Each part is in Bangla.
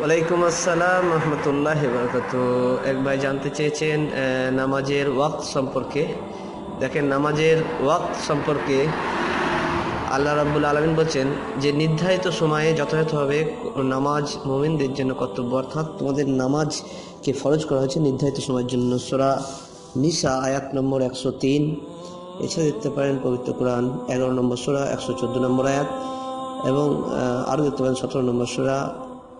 ওয়ালাইকুম আসসালাম, রহমতুল্লাহ বরকত। এক ভাই জানতে চেয়েছেন নামাজের ওয়াক্ত সম্পর্কে। দেখেন, নামাজের ওয়াক্ত সম্পর্কে আল্লাহ রাব্বুল আলমিন বলছেন যে, নির্ধারিত সময়ে যথাযথভাবে নামাজ মোমিনদের জন্য কর্তব্য, অর্থাৎ তোমাদের নামাজকে ফরজ করা হয়েছে নির্ধারিত সময়ের জন্য। সোরা নিসা, আয়াত নম্বর একশো তিন। এছাড়া দেখতে পারেন পবিত্র কোরআন, এগারো নম্বর সোরা, একশো চোদ্দ নম্বর আয়াত। এবং আরও দেখতে পারেন সতেরো নম্বর সোরা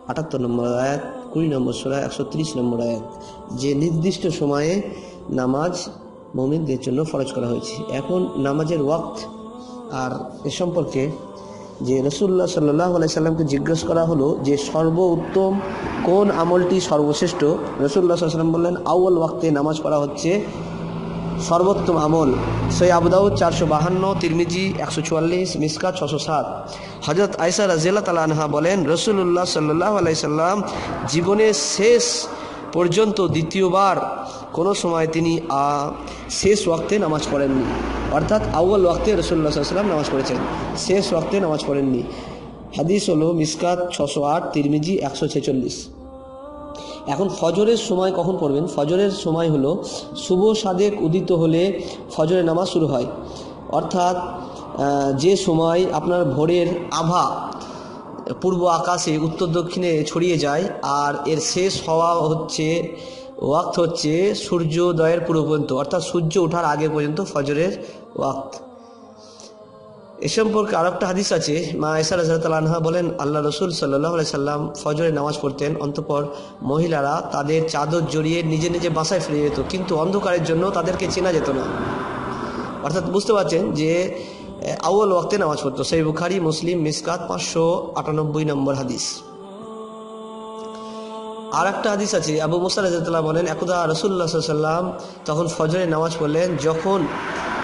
আটাত্তর নম্বর আয়াত, কুড়ি নম্বর সোরা, একশো তিরিশ নম্বর আয়াত। যে নির্দিষ্ট সময়ে নামাজ মমিনদের জন্য ফরজ করা হয়েছে। এখন নামাজের ওয়াক্ত। আর এ সম্পর্কে যে রসুল্লাহ সাল্লাহ সাল্লামকে জিজ্ঞেস করা হলো যে সর্বোত্তম কোন আমলটি সর্বশ্রেষ্ঠ রসুল্লাহ সাল্লাম বললেন আউ্ল ওয়াক্তে নামাজ পড়া হচ্ছে সর্বোত্তম আমল। সৈ আবুদাউদ চারশো বাহান্ন, তিরমিজি একশো চুয়াল্লিশ মিসকা ছশো সাত। হজরত আয়সা রাজিয়াল্লাহ তালা আনহা বলেন রসুল্লাহ সাল্লাহ আলাইসাল্লাম জীবনের শেষ পর্যন্ত দ্বিতীয়বার কোনো সময় তিনি শেষ ওয়াক্তে নামাজ পড়েননি। অর্থাৎ আউ্ল ওয়াক্তে রসুল্লাহ সাল্লাম নামাজ পড়েছেন। শেষ ওয়াক্তে নামাজ পড়েননি। হাদিস হলো মিসকাত ছশো আট, তিরমিজি একশো ছেচল্লিশ। এখন ফজরের সময় কখন পড়বেন? ফজরের সময় হলো শুভ সাদেক উদিত হলে ফজরের নামাজ শুরু হয়। অর্থাৎ যে সময় আপনার ভোরের আভা পূর্ব আকাশে, উত্তর দক্ষিণে ছড়িয়ে যায় আর এর শেষ হওয়া হচ্ছে, ওয়াক্ত হচ্ছে সূর্যোদয়ের পূর্ব পর্যন্ত। অর্থাৎ সূর্য ওঠার আগে পর্যন্ত ফজরের ওয়াক্ত। এ সম্পর্কে আর একটা হাদিস আছে মা এসার আনহা বলেন আল্লাহ রসুল সাল্লাহ সাল্লাম ফজরে নামাজ পড়তেন অন্তপর মহিলারা তাদের চাদর জড়িয়ে নিজে নিজে বাসায় ফিরে যেত কিন্তু অন্ধকারের জন্য তাদেরকে চেনা যেত না। অর্থাৎ বুঝতে পারছেন যে আহ, আউয়াল ওয়াক্তে নামাজ পড়তো। সেই বুখারি মুসলিম মিসকাত পাঁচশো আটানব্বই নম্বর হাদিস। আর একটা হাদিস আছে আবু মুসা রাজাল্লাহ বলেন একদা রসুল্লাহ সাল্লাম তখন ফজরে নামাজ পড়লেন যখন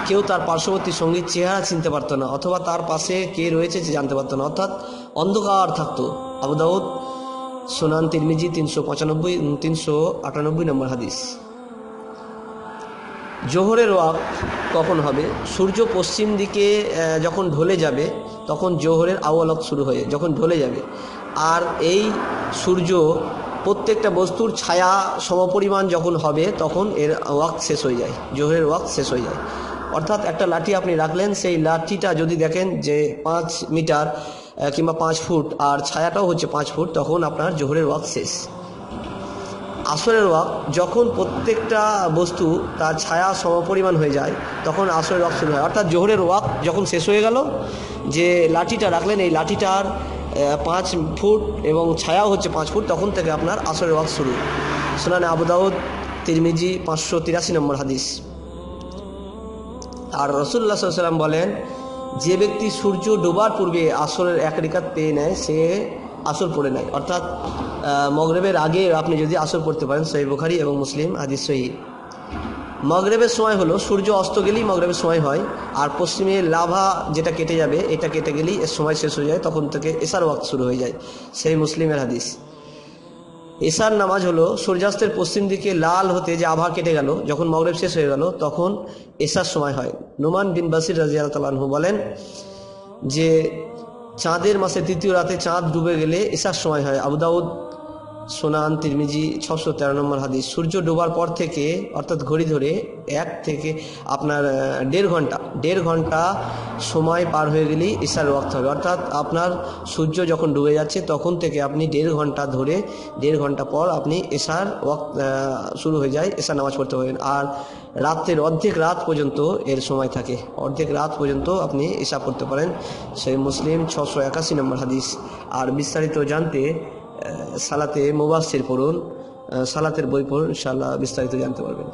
কেউ তার পার্শ্ববর্তী সঙ্গীর চেহারা চিনতে পারতো না, অথবা তার পাশে কে রয়েছে জানতে পারতো না। অর্থাৎ অন্ধকার থাকতো। আবু দাউদ সোনান তিরমিজি তিনশো পঁচানব্বই তিনশো আটানব্বই নম্বর হাদিস। জোহরের ওয়াক কখন হবে? সূর্য পশ্চিম দিকে যখন ঢলে যাবে, তখন জোহরের আওয়ালক শুরু হয়ে, যখন ঢলে যাবে। আর এই সূর্য প্রত্যেকটা বস্তুর ছায়া সমপরিমাণ যখন হবে, তখন এর ওয়াক শেষ হয়ে যায়। জোহরের ওয়াক শেষ হয়ে যায়। অর্থাৎ একটা লাঠি আপনি রাখলেন, সেই লাঠিটা যদি দেখেন যে পাঁচ মিটার কিংবা পাঁচ ফুট, আর ছায়াটাও হচ্ছে পাঁচ ফুট, তখন আপনার জোহরের ওয়াক শেষ। আসরের ওয়াক যখন প্রত্যেকটা বস্তু তার ছায়া সমপরিমাণ হয়ে যায়, তখন আসরের ওয়াক শুরু হয়। অর্থাৎ জোহরের ওয়াক যখন শেষ হয়ে গেল, যে লাঠিটা রাখলেন, এই লাঠিটার পাঁচ ফুট এবং ছায়াও হচ্ছে পাঁচ ফুট, তখন থেকে আপনার আসরের ওয়াক শুরু। সোনানে আবুদাউদ তিরমিজি, পাঁচশো তিরাশি নম্বর হাদিস। আর রসুল্লাহ সাল্লাম বলেন, যে ব্যক্তি সূর্য ডোবার পূর্বে আসরের এক রেখাত পেয়ে নেয়, সে আসর পড়ে নেয়। অর্থাৎ মগরেবের আগে আপনি যদি আসর পড়তে পারেন সহি বুখারি এবং মুসলিম, হাদিস সহি। মগরেবের সময় হলো, সূর্য অস্ত গেলেই মগরেবের সময় হয়, আর পশ্চিমে লাভা যেটা কেটে যাবে, এটা কেটে গেলেই এর সময় শেষ হয়ে যায়, তখন থেকে এসার ওয়াক্ত শুরু হয়ে যায়। সেই মুসলিমের হাদিস। এশার নামাজ হলো সূর্যাস্তের পশ্চিম দিকে লাল হতে যে আভা কেটে গেল, যখন মগরেব শেষ হয়ে গেল, তখন এশার সময় হয়। নোমান বিন বাসির রাজিয়াল তালাহু বলেন যে, চাঁদের মাসে তৃতীয় রাতে চাঁদ ডুবে গেলে এশার সময় হয়। আবুদাউদ সোনান তিরমিজি ছশো তেরো নম্বর হাদিস, সূর্য ডোবার পর থেকে, অর্থাৎ ঘড়ি ধরে এক থেকে আপনার দেড় ঘণ্টা দেড় ঘণ্টা সময় পার হয়ে গেলেই ঈশার ওয়াক্ত হবে। অর্থাৎ আপনার সূর্য যখন ডুবে যাচ্ছে, তখন থেকে আপনি দেড় ঘণ্টা ধরে, দেড় ঘণ্টা পর আপনি এশার ওয়াক্ত শুরু হয়ে যায় এশার নামাজ পড়তে পারেন আর রাতের অর্ধেক রাত পর্যন্ত এর সময় থাকে। অর্ধেক রাত পর্যন্ত আপনি এশা পড়তে পারেন। সেই মুসলিম ছশো একাশি নম্বর হাদিস। আর বিস্তারিত জানতে সালাতে মোবাসির পড়ুন সালাতের বই পড়ুন ইনশাআল্লাহ বিস্তারিত জানতে পারবেন।